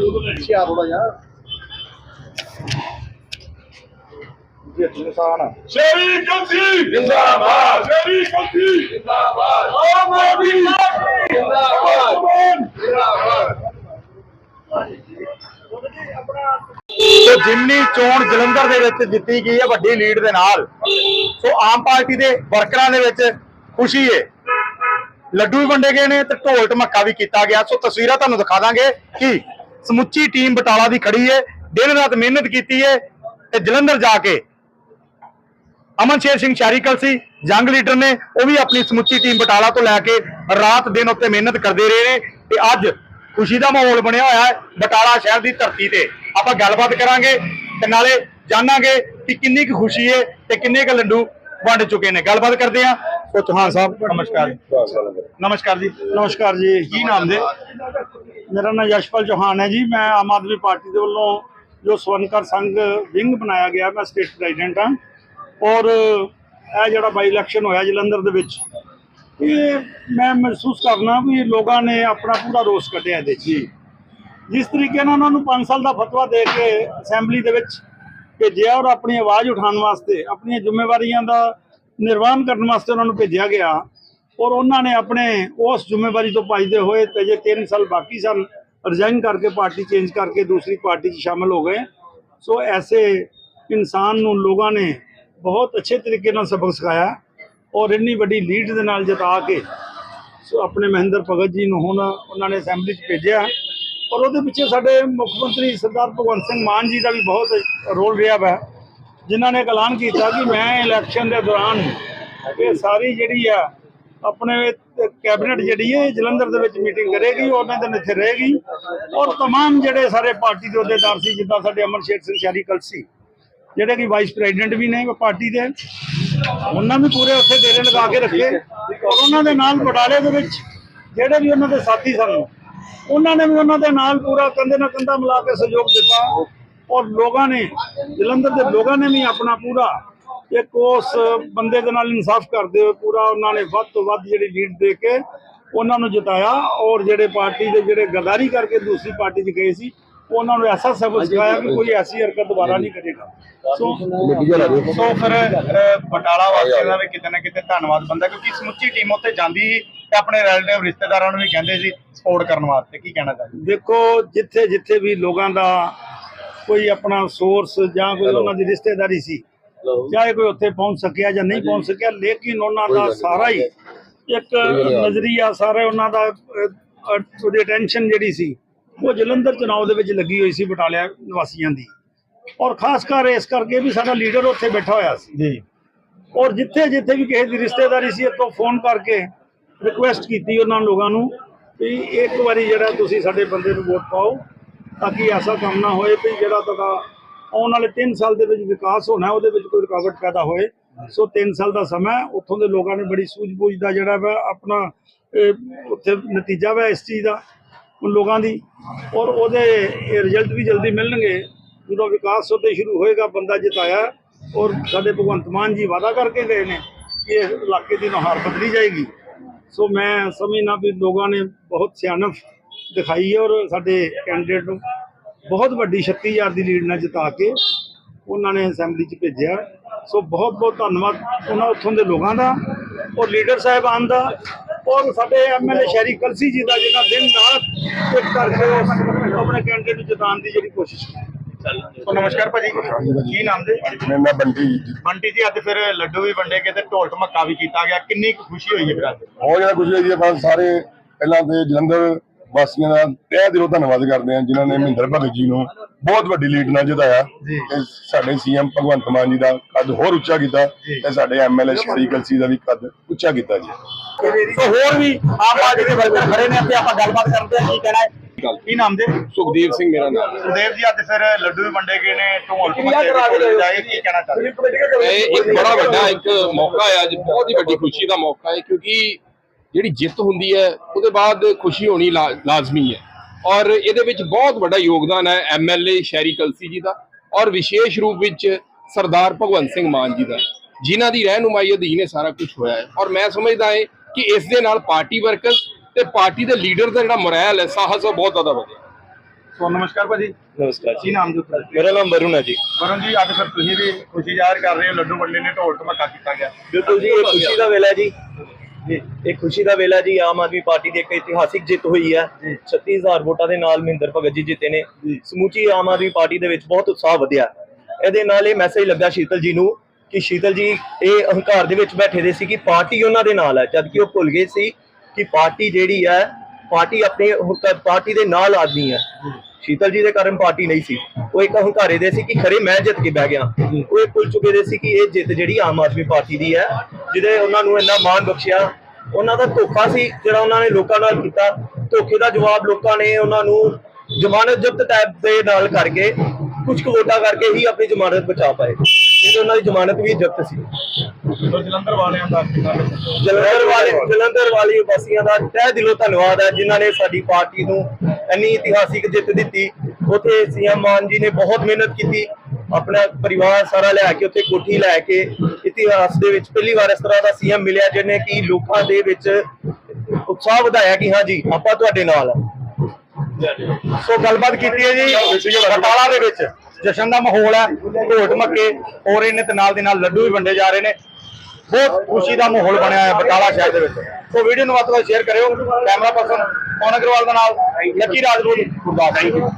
ਥੋੜਾ ਜਿਹਾ। ਜੀ ਸ਼ੇਰੀ ਜਿੰਦਾਬਾਦ। ਸ਼ੇਰੀ ਜਿੰਦਾਬਾਦ। ਜਿੰਦਾਬਾਦ। ਜਿੰਦਾਬਾਦ। ਜਿਮਨੀ ਚੋਣ ਜਲੰਧਰ ਦੇ ਵਿੱਚ ਜਿੱਤੀ ਗਈ ਹੈ ਵੱਡੀ ਲੀਡ ਦੇ ਨਾਲ ਸੋ ਆਮ ਪਾਰਟੀ ਦੇ ਵਰਕਰਾਂ ਦੇ ਵਿੱਚ ਖੁਸ਼ੀ ਹੈ ਲੱਡੂ ਵੀ ਵੰਡੇ ਗਏ ਨੇ ਤੇ ਢੋਲ ਢਮੱਕਾ ਵੀ ਕੀਤਾ ਗਿਆ। ਸੋ ਤਸਵੀਰਾਂ ਤੁਹਾਨੂੰ ਦਿਖਾ ਦਾਂਗੇ ਕਿ ਸਮੁੱਚੀ ਟੀਮ ਬਟਾਲਾ ਦੀ ਖੜੀ ਹੈ ਦਿਨ ਰਾਤ ਮਿਹਨਤ ਕੀਤੀ ਹੈ ਤੇ ਜਲੰਧਰ ਜਾ ਕੇ ਅਮਨ ਸ਼ੇਰ ਸਿੰਘ ਸ਼ਾਰੀਕਲ ਸੀ, ਜੰਗ ਲੀਡਰ ਨੇ, ਉਹ ਵੀ ਆਪਣੀ ਸਮੁੱਚੀ ਟੀਮ ਬਟਾਲਾ ਤੋਂ ਲੈ ਕੇ ਰਾਤ ਦਿਨ ਉੱਤੇ ਮਿਹਨਤ ਕਰਦੇ ਰਹੇ ਨੇ ਤੇ ਅੱਜ ਖੁਸ਼ੀ ਦਾ ਮਾਹੌਲ ਬਣਿਆ ਹੋਇਆ ਹੈ ਬਟਾਲਾ ਸ਼ਹਿਰ ਦੀ ਧਰਤੀ ਤੇ। ਆਪਾਂ ਗੱਲਬਾਤ ਕਰਾਂਗੇ ਤੇ ਨਾਲੇ ਜਾਣਾਂਗੇ ਕਿ ਕਿੰਨੀ ਕੁ ਖੁਸ਼ੀ ਹੈ ਤੇ ਕਿੰਨੇ ਕੁ ਲੱਡੂ ਵੰਡ ਚੁੱਕੇ ਨੇ। ਗੱਲਬਾਤ ਕਰਦੇ ਹਾਂ ਸੋ ਚੌਹਾਨ ਸਾਹਿਬ ਨਮਸਕਾਰ ਨਮਸਕਾਰ ਜੀ। ਨਮਸਕਾਰ ਜੀ। ਕੀ ਨਾਮ ਦੇ? ਮੇਰਾ ਨਾਮ ਯਸ਼ਪਾਲ ਚੌਹਾਨ ਹੈ ਜੀ। ਮੈਂ ਆਮ ਆਦਮੀ ਪਾਰਟੀ ਦੇ ਵੱਲੋਂ ਜੋ ਸਵਰਨਕਰ ਸੰਘ ਵਿੰਗ ਬਣਾਇਆ ਗਿਆ ਮੈਂ ਸਟੇਟ ਪ੍ਰੈਜ਼ੀਡੈਂਟ ਹਾਂ। ਔਰ ਇਹ ਜਿਹੜਾ ਬਾਈ ਇਲੈਕਸ਼ਨ ਹੋਇਆ ਜਲੰਧਰ ਦੇ ਵਿੱਚ ਇਹ ਮੈਂ ਮਹਿਸੂਸ ਕਰਨਾ ਵੀ ਲੋਕਾਂ ਨੇ ਆਪਣਾ ਪੂਰਾ ਰੋਸ ਕੱਢਿਆ ਇਹਦੇ 'ਚ ਜਿਸ ਤਰੀਕੇ ਨਾਲ ਉਹਨਾਂ ਨੂੰ 5 ਸਾਲ ਦਾ ਫਤਵਾ ਦੇ ਕੇ ਅਸੈਂਬਲੀ ਦੇ ਵਿੱਚ ਭੇਜਿਆ ਔਰ ਆਪਣੀ ਆਵਾਜ਼ ਉਠਾਉਣ ਵਾਸਤੇ ਆਪਣੀਆਂ ਜ਼ਿੰਮੇਵਾਰੀਆਂ ਦਾ ਨਿਰਵਾਹਨ ਕਰਨ ਵਾਸਤੇ ਉਹਨਾਂ ਨੂੰ ਭੇਜਿਆ ਗਿਆ ਔਰ ਉਹਨਾਂ ਨੇ ਆਪਣੇ ਉਸ ਜ਼ਿੰਮੇਵਾਰੀ ਤੋਂ ਭੱਜਦੇ ਹੋਏ ਤੇ ਜੇ 3 ਸਾਲ ਬਾਕੀ ਸਨ ਰਿਜ਼ਾਈਨ ਕਰਕੇ ਪਾਰਟੀ ਚੇਂਜ ਕਰਕੇ ਦੂਸਰੀ ਪਾਰਟੀ 'ਚ ਸ਼ਾਮਲ ਹੋ ਗਏ। ਸੋ ਐਸੇ ਇਨਸਾਨ ਨੂੰ ਲੋਕਾਂ ਨੇ ਬਹੁਤ ਅੱਛੇ ਤਰੀਕੇ ਨਾਲ ਸਬਕ ਸਿਖਾਇਆ ਔਰ ਇੰਨੀ ਵੱਡੀ ਲੀਡ ਦੇ ਨਾਲ ਜਿਤਾ ਕੇ ਸੋ ਆਪਣੇ ਮਹਿੰਦਰ ਭਗਤ ਜੀ ਨੂੰ ਹੁਣ ਉਹਨਾਂ ਨੇ ਅਸੈਂਬਲੀ 'ਚ ਭੇਜਿਆ ਔਰ ਉਹਦੇ ਪਿੱਛੇ ਸਾਡੇ ਮੁੱਖ ਮੰਤਰੀ ਸਰਦਾਰ ਭਗਵੰਤ ਸਿੰਘ ਮਾਨ ਜੀ ਦਾ ਵੀ ਬਹੁਤ ਰੋਲ ਰਿਹਾ ਵਾ। ਜਿਨ੍ਹਾਂ ਨੇ ਇੱਕ ਐਲਾਨ ਕੀਤਾ ਕਿ ਮੈਂ ਇਲੈਕਸ਼ਨ ਦੇ ਦੌਰਾਨ ਇਹ ਸਾਰੀ ਜਿਹੜੀ ਆ ਆਪਣੇ ਕੈਬਨਿਟ ਜਿਹੜੀ ਹੈ ਜਲੰਧਰ ਦੇ ਵਿੱਚ ਮੀਟਿੰਗ ਕਰੇਗੀ ਉਹਨਾਂ ਦਿਨ ਇੱਥੇ ਰਹੇਗੀ ਔਰ तमाम ਜਿਹੜੇ ਸਾਰੇ ਪਾਰਟੀ ਦੇ ਅਹੁਦੇਦਾਰ ਸੀ ਜਿੱਦਾਂ ਸਾਡੇ ਅਮਰ ਸ਼ੇਖ ਸਿੰਘ ਸ਼ਾਰੀ ਕਲਸੀ ਜਿਹੜੇ ਕਿ ਵਾਈਸ ਪ੍ਰੈਜ਼ੀਡੈਂਟ ਵੀ ਨੇ ਪਾਰਟੀ ਦੇ ਉਹਨਾਂ ਵੀ ਪੂਰੇ ਉੱਥੇ ਡੇਰੇ ਲਗਾ ਕੇ ਰੱਖੇ ਔਰ ਉਹਨਾਂ ਦੇ ਨਾਲ ਬਟਾਲੇ ਦੇ ਵਿੱਚ ਜਿਹੜੇ ਵੀ ਉਹਨਾਂ ਦੇ ਸਾਥੀ ਸਨ ਉਹਨਾਂ ਨੇ ਵੀ ਉਹਨਾਂ ਦੇ ਨਾਲ ਪੂਰਾ ਕੰਧੇ ਨਾਲ ਕੰਧਾ ਮਿਲਾ ਕੇ ਸਹਿਯੋਗ ਦਿੱਤਾ ਔਰ ਲੋਕਾਂ ਨੇ ਜਲੰਧਰ ਦੇ ਲੋਕਾਂ ਨੇ ਵੀ ਆਪਣਾ ਪੂਰਾ ਇੱਕ ਉਸ ਬੰਦੇ ਦੇ ਨਾਲ ਇਨਸਾਫ ਕਰਦੇ ਹੋਏ ਪੂਰਾ ਉਹਨਾਂ ਨੇ ਵੱਧ ਤੋਂ ਵੱਧ ਜਿਹੜੀ ਲੀਡ ਦੇ ਕੇ ਉਹਨਾਂ ਨੂੰ ਜਿਤਾਇਆ ਔਰ ਜਿਹੜੇ ਪਾਰਟੀ ਦੇ ਜਿਹੜੇ ਗਦਾਰੀ ਕਰਕੇ ਦੂਸਰੀ ਪਾਰਟੀ 'ਚ ਗਏ ਸੀ ਉਹਨਾਂ ਨੂੰ ਐਸਾ ਸਬਕ ਸਿਖਾਇਆ ਕਿ ਕੋਈ ਐਸੀ ਹਰਕਤ ਦੁਬਾਰਾ ਨਹੀਂ ਕਰੇਗਾ। ਸੋ ਸੋ ਫਿਰ ਬਟਾਲਾ ਵਾਸੀਆਂ ਦਾ ਵੀ ਕਿਤੇ ਨਾ ਕਿਤੇ ਧੰਨਵਾਦ ਬੰਦਾ ਕਿਉਂਕਿ ਸਮੁੱਚੀ ਟੀਮ ਉੱਤੇ ਜਾਂਦੀ ਸੀ ਤੇ ਆਪਣੇ ਰਿਲੇਟਿਵ ਰਿਸ਼ਤੇਦਾਰਾਂ ਨੂੰ ਵੀ ਕਹਿੰਦੇ ਸੀ ਸਪੋਰਟ ਕਰਨ ਵਾਸਤੇ। ਕੀ ਕਹਿਣਾ ਚਾਹੁੰਦੇ ਦੇਖੋ ਜਿੱਥੇ ਜਿੱਥੇ ਵੀ ਲੋਕਾਂ ਦਾ ਕੋਈ ਆਪਣਾ ਸੋਰਸ ਜਾਂ ਕੋਈ ਉਹਨਾਂ ਦੀ ਰਿਸ਼ਤੇਦਾਰੀ ਸੀ ਚਾਹੇ ਕੋਈ ਉੱਥੇ ਪਹੁੰਚ ਸਕਿਆ ਜਾਂ ਨਹੀਂ ਪਹੁੰਚ ਸਕਿਆ ਲੇਕਿਨ ਉਹਨਾਂ ਦਾ ਸਾਰਾ ਹੀ ਇੱਕ ਨਜ਼ਰੀਆ ਸਾਰਾ ਉਹਨਾਂ ਦਾ ਉਹਦੀ ਅਟੈਂਸ਼ਨ ਜਿਹੜੀ ਸੀ ਉਹ ਜਲੰਧਰ ਚੁਣਾਵ ਦੇ ਵਿੱਚ ਲੱਗੀ ਹੋਈ ਸੀ ਬਟਾਲਿਆ ਨਿਵਾਸੀਆਂ ਦੀ। ਔਰ ਖਾਸ ਕਰ ਇਸ ਕਰਕੇ ਵੀ ਸਾਡਾ ਲੀਡਰ ਉੱਥੇ ਬੈਠਾ ਹੋਇਆ ਸੀ। ਜੀ। ਔਰ ਜਿੱਥੇ ਜਿੱਥੇ ਵੀ ਕਿਸੇ ਦੀ ਰਿਸ਼ਤੇਦਾਰੀ ਸੀ ਇੱਥੋਂ ਫੋਨ ਕਰਕੇ ਰਿਕੁਐਸਟ ਕੀਤੀ ਉਹਨਾਂ ਲੋਕਾਂ ਨੂੰ ਵੀ ਇੱਕ ਵਾਰੀ ਜਿਹੜਾ ਤੁਸੀਂ ਸਾਡੇ ਬੰਦੇ ਨੂੰ ਵੋਟ ਪਾਓ ਤਾਂ ਕਿ ਐਸਾ ਕੰਮ ਨਾ ਹੋਏ ਵੀ ਜਿਹੜਾ ਤੁਹਾਡਾ ਆਉਣ ਵਾਲੇ 3 ਸਾਲ ਦੇ ਵਿੱਚ ਵਿਕਾਸ ਹੋਣਾ, ਉਹਦੇ ਵਿੱਚ ਕੋਈ ਰੁਕਾਵਟ ਪੈਦਾ ਹੋਏ। ਸੋ 3 ਸਾਲ ਦਾ ਸਮਾਂ ਉੱਥੋਂ ਦੇ ਲੋਕਾਂ ਨੇ ਬੜੀ ਸੂਝ-ਬੂਝ ਦਾ ਜਿਹੜਾ ਵਾ ਆਪਣਾ ਉੱਥੇ ਨਤੀਜਾ ਵਾ ਇਸ ਚੀਜ਼ ਦਾ ਉਨ ਲੋਕਾਂ ਦੀ। ਔਰ ਉਹਦੇ ਰਿਜ਼ਲਟ ਵੀ ਜਲਦੀ ਮਿਲਣਗੇ। ਜਦੋਂ ਵਿਕਾਸ ਉੱਤੇ ਸ਼ੁਰੂ ਹੋਏਗਾ, ਬੰਦਾ ਜਿਤਾਇਆ। ਔਰ ਸਾਡੇ ਭਗਵੰਤ ਮਾਨ ਜੀ ਵਾਅਦਾ ਕਰਕੇ ਗਏ ਨੇ ਕਿ ਇਸ ਇਲਾਕੇ ਦੀ ਨੁਹਾਰ ਬਦਲੀ ਜਾਏਗੀ। ਸੋ ਮੈਂ ਸਮਝਣਾ ਵੀ ਲੋਕਾਂ ਨੇ ਬਹੁਤ ਸਿਆਣਪ ਦਿਖਾਈ ਹੈ ਔਰ ਸਾਡੇ ਕੈਂਡੀਡੇਟ ਨੂੰ ਬਹੁਤ ਵੱਡੀ 36000 ਦੀ ਲੀਡ ਨਾਲ ਜਿਤਾ ਕੇ ਉਹਨਾਂ ਨੇ ਅਸੈਂਬਲੀ 'ਚ ਭੇਜਿਆ। ਸੋ ਬਹੁਤ ਬਹੁਤ ਧੰਨਵਾਦ ਉਹਨਾਂ ਉੱਥੋਂ ਦੇ ਲੋਕਾਂ ਦਾ ਔਰ ਲੀਡਰ ਸਾਹਿਬਾਨ ਦਾ ਔਰ ਸਾਡੇ ਐਮਐਲਏ ਸ਼ਹਿਰੀ ਕਲਸੀ ਜੀ ਦਾ ਜਿਹੜਾ ਦਿਨ ਰਾਤ ਇੱਕ ਕਰਕੇ ਆਪਣੇ ਕੈਂਡੀਡੇਟ ਨੂੰ ਜਿਤਾਉਣ ਦੀ ਜਿਹੜੀ ਕੋਸ਼ਿਸ਼ ਕੀਤੀ। ਸੋ ਨਮਸਕਾਰ ਭਾਜੀ। ਕੀ ਨਾਮ ਦੇ ਮੈਂ ਮੈਂ ਬੰਟੀ ਬੰਟੀ ਜੀ ਅੱਜ ਫਿਰ ਲੱਡੂ ਵੀ ਵੰਡੇ ਗਏ ਤੇ ਢੋਲ ਢਮੱਕਾ ਵੀ ਕੀਤਾ ਗਿਆ। ਕਿੰਨੀ ਕੁ ਖੁਸ਼ੀ ਹੋਈ ਹੈ ਫਿਰ ਅੱਜ? ਬਹੁਤ ਜ਼ਿਆਦਾ ਖੁਸ਼ੀ ਹੋਈ ਹੈ ਬਸ ਸਾਰੇ ਪਹਿਲਾਂ ਤੇ ਜਲੰਧਰ ਵਾਸੀਆਂ ਦਾ ਤਹਿ ਦਿਲੋਂ ਧੰਨਵਾਦ ਕਰਦੇ ਹਾਂ ਜਿਨ੍ਹਾਂ ਨੇ ਮਹਿੰਦਰ ਭਗਤ ਜੀ ਨੂੰ ਬਹੁਤ ਵੱਡੀ ਲੀਡ ਨਾਲ ਜਿਤਾਇਆ। ਤੇ ਸਾਡੇ ਸੀਐਮ ਭਗਵੰਤ ਮਾਨ ਜੀ ਦਾ ਕੱਦ ਹੋਰ ਉੱਚਾ ਕੀਤਾ ਤੇ ਸਾਡੇ ਐਮਐਲਏ ਸ਼ਰੀ ਕਲਸੀ ਦਾ ਵੀ ਕੱਦ ਉੱਚਾ ਕੀਤਾ ਜੀ। ਸੋ ਹੋਰ ਵੀ ਆਮ ਪਾਰਟੀ ਦੇ ਵਰਕਰ ਖੜੇ ਨੇ ਤੇ ਆਪਾਂ ਗੱਲਬਾਤ ਕਰਦੇ ਹਾਂ ਕੀ ਕਹਿਣਾ ਹੈ? ਕੀ ਨਾਮ ਦੇ ਸੁਖਦੀਪ ਸਿੰਘ ਮੇਰਾ ਨਾਮ। ਸੁਦੇਵ ਜੀ ਅੱਜ ਫਿਰ ਲੱਡੂ ਵੀ ਵੰਡੇ ਗਏ ਨੇ ਢੋਲ ਢਮੱਕੇ ਵੀ ਜਾਏ ਕੀ ਕਹਿਣਾ ਚਾਹੁੰਦੇ ਇਹ ਇੱਕ ਬੜਾ ਵੱਡਾ ਇੱਕ ਮੌਕਾ ਹੈ ਅੱਜ ਬਹੁਤ ਹੀ ਵੱਡੀ ਖੁਸ਼ੀ ਦਾ ਮੌਕਾ ਹੈ ਕਿਉਂਕਿ ਜਿਹੜੀ ਜਿੱਤ ਹੁੰਦੀ ਹੈ ਉਹਦੇ ਬਾਅਦ ਖੁਸ਼ੀ ਹੋਣੀ ਲਾਜ਼ਮੀ ਹੈ। ਔਰ ਇਹਦੇ ਵਿੱਚ ਬਹੁਤ ਵੱਡਾ ਯੋਗਦਾਨ ਹੈ ਐਮਐਲਏ ਸ਼ੈਰੀ ਕਲਸੀ ਜੀ ਦਾ ਔਰ ਵਿਸ਼ੇਸ਼ ਰੂਪ ਵਿੱਚ ਸਰਦਾਰ ਭਗਵੰਤ ਸਿੰਘ ਮਾਨ ਜੀ ਦਾ। ਜਿਨ੍ਹਾਂ ਦੀ ਰਹਿਨੁਮਾਈ ਅਧੀਨ ਇਹ ਸਾਰਾ ਕੁਝ ਹੋਇਆ ਹੈ। ਔਰ ਮੈਂ ਸਮਝਦਾ ਹਾਂ ਕਿ ਇਸ ਦੇ ਨਾਲ ਪਾਰਟੀ ਵਰਕਰਸ ਤੇ ਪਾਰਟੀ ਦੇ ਲੀਡਰ ਦਾ ਜਿਹੜਾ ਮੋਰਲ ਹੈ ਸਾਹਸ ਉਹ ਬਹੁਤ ਜ਼ਿਆਦਾ ਵਧਿਆ। ਸੋ ਨਮਸਕਾਰ ਭਾਜੀ। ਨਮਸਕਾਰ ਕੀ ਨਾਮ ਜੀ ਤੁਹਾਡਾ ਮੇਰਾ ਨਾਮ ਵਰੁਣ ਹੈ ਜੀ। ਵਰਨ ਜੀ ਅੱਜ ਫਿਰ ਤੁਸੀਂ ਵੀ ਖੁਸ਼ੀ ਜ਼ਾਹਿਰ ਕਰ ਰਹੇ ਹੋ ਲੱਡੂ ਵੰਡੇ ਨੇ ਢੋਲ ਧਮਾਕਾ ਕੀਤਾ ਗਿਆ। ਬਿਲਕੁਲ ਜੀ ਇਹ ਖੁਸ਼ੀ ਦਾ ਵੇਲਾ ਹੈ ਜੀ ਜੀ। ਇਹ ਖੁਸ਼ੀ ਦਾ ਵੇਲਾ ਜੀ ਆਮ ਆਦਮੀ ਪਾਰਟੀ ਦੀ ਇੱਕ ਇਤਿਹਾਸਿਕ ਜਿੱਤ ਹੋਈ ਹੈ 36000 ਵੋਟਾਂ ਦੇ ਨਾਲ ਮਹਿੰਦਰ ਭਗਤ ਜੀ ਜਿੱਤੇ ਨੇ। ਸਮੂਚੀ ਆਮ ਆਦਮੀ ਪਾਰਟੀ ਦੇ ਵਿੱਚ ਬਹੁਤ ਉਤਸ਼ਾਹ ਵਧਿਆ। ਇਹਦੇ ਨਾਲ ਇਹ ਮੈਸੇਜ ਲੱਗਾ ਸ਼ੀਤਲ ਜੀ ਨੂੰ ਕਿ ਸ਼ੀਤਲ ਜੀ ਇਹ ਅਹੰਕਾਰ ਦੇ ਵਿੱਚ ਬੈਠੇ ਦੇ ਸੀ ਕਿ ਪਾਰਟੀ ਉਹਨਾਂ ਦੇ ਨਾਲ ਹੈ ਜਦ ਕਿ ਉਹ ਭੁੱਲ ਗਏ ਸੀ ਕਿ ਪਾਰਟੀ ਜਿਹੜੀ ਹੈ ਪਾਰਟੀ ਆਪਣੇ ਪਾਰਟੀ ਦੇ ਨਾਲ ਆਦਮੀ ਹੈ ਸ਼ੀਤਲ ਜੀ ਦੇ ਕਾਰਨ ਪਾਰਟੀ ਨਹੀਂ ਸੀ। ਉਹ ਇੱਕ ਹੰਕਾਰੇ ਦੇ ਸੀ ਕਿ ਖਰੇ ਮੈਂ ਜਿੱਤ ਕੇ ਬਹਿ ਗਿਆ। ਉਹ ਇਹ ਭੁੱਲ ਚੁੱਕੇ ਦੇ ਸੀ ਕਿ ਇਹ ਜਿੱਤ ਜਿਹੜੀ ਆਮ ਆਦਮੀ ਪਾਰਟੀ ਦੀ ਹੈ, ਜਿਹਦੇ ਉਹਨਾਂ ਨੂੰ ਇੰਨਾ ਮਾਣ ਬਖਸ਼ਿਆ। ਉਹਨਾਂ ਦਾ ਧੋਖਾ ਸੀ ਜਿਹੜਾ ਉਹਨਾਂ ਨੇ ਲੋਕਾਂ ਨਾਲ ਕੀਤਾ। ਧੋਖੇ ਦਾ ਜਵਾਬ ਲੋਕਾਂ ਨੇ ਉਹਨਾਂ ਨੂੰ ਜ਼ਮਾਨਤ ਜ਼ਬਤ ਟਾਈਪ ਦੇ ਨਾਲ ਕਰਕੇ ਕੁਝ ਕੁ ਵੋਟਾਂ ਕਰਕੇ ਹੀ ਆਪਣੀ ਜ਼ਮਾਨਤ ਬਚਾ ਪਾਏ। ਤਾਂ ਉਹਨਾਂ ਦੀ ਜ਼ਮਾਨਤ ਵੀ ਜ਼ਬਤ ਸੀ। ਜਲੰਧਰ ਵਾਲਿਆਂ ਦਾ ਜਲੰਧਰ ਵਾਲੇ ਜਲੰਧਰ ਵਾਲੀ ਵਾਸੀਆਂ ਦਾ ਤਹਿ ਦਿਲੋਂ ਧੰਨਵਾਦ ਹੈ ਜਿਨ੍ਹਾਂ ਨੇ ਸਾਡੀ ਪਾਰਟੀ ਨੂੰ ਇੰਨੀ ਇਤਿਹਾਸਿਕ ਜਿੱਤ ਦਿੱਤੀ। ਉੱਥੇ ਸੀਐਮ ਮਾਨ ਜੀ ਨੇ ਬਹੁਤ ਮਿਹਨਤ ਕੀਤੀ। ਆਪਣਾ ਪਰਿਵਾਰ ਸਾਰਾ ਲੈ ਕੇ ਉੱਥੇ ਕੋਠੀ ਲੈ ਕੇ ਇਤਿਹਾਸ ਦੇ ਵਿੱਚ ਪਹਿਲੀ ਵਾਰ ਇਸ ਤਰ੍ਹਾਂ ਦਾ ਸੀਐਮ ਮਿਲਿਆ ਜਿਹਨੇ ਕਿ ਲੋਕਾਂ ਦੇ ਵਿੱਚ ਉਤਸ਼ਾਹ ਵਧਾਇਆ ਕਿ ਹਾਂ ਜੀ ਆਪਾਂ ਤੁਹਾਡੇ ਨਾਲ ਹਾਂ। ਸੋ ਗੱਲਬਾਤ ਕੀਤੀ ਹੈ ਜੀ ਬਟਾਲਾ ਦੇ ਵਿੱਚ। ਜਸ਼ਨ ਦਾ ਮਾਹੌਲ ਹੈ ਢੋਲ ਧਮੱਕੇ ਹੋ ਰਹੇ ਨੇ ਤੇ ਨਾਲ ਦੇ ਨਾਲ ਲੱਡੂ ਵੀ ਵੰਡੇ ਜਾ ਰਹੇ ਨੇ। ਬਹੁਤ ਖੁਸ਼ੀ ਦਾ ਮਾਹੌਲ ਬਣਿਆ ਹੈ ਬਟਾਲਾ ਸ਼ਹਿਰ ਦੇ ਵਿੱਚ। ਸੋ ਵੀਡੀਓ ਨੂੰ ਵੱਧ ਤੋਂ ਵੱਧ ਸ਼ੇਅਰ ਕਰਿਓ ਕੈਮਰਾ ਪਰਸਨ ਪੌਨ ਅਗਰਵਾਲ ਦਾ ਨਾਲ? Lucky Rajput Gurdas thank you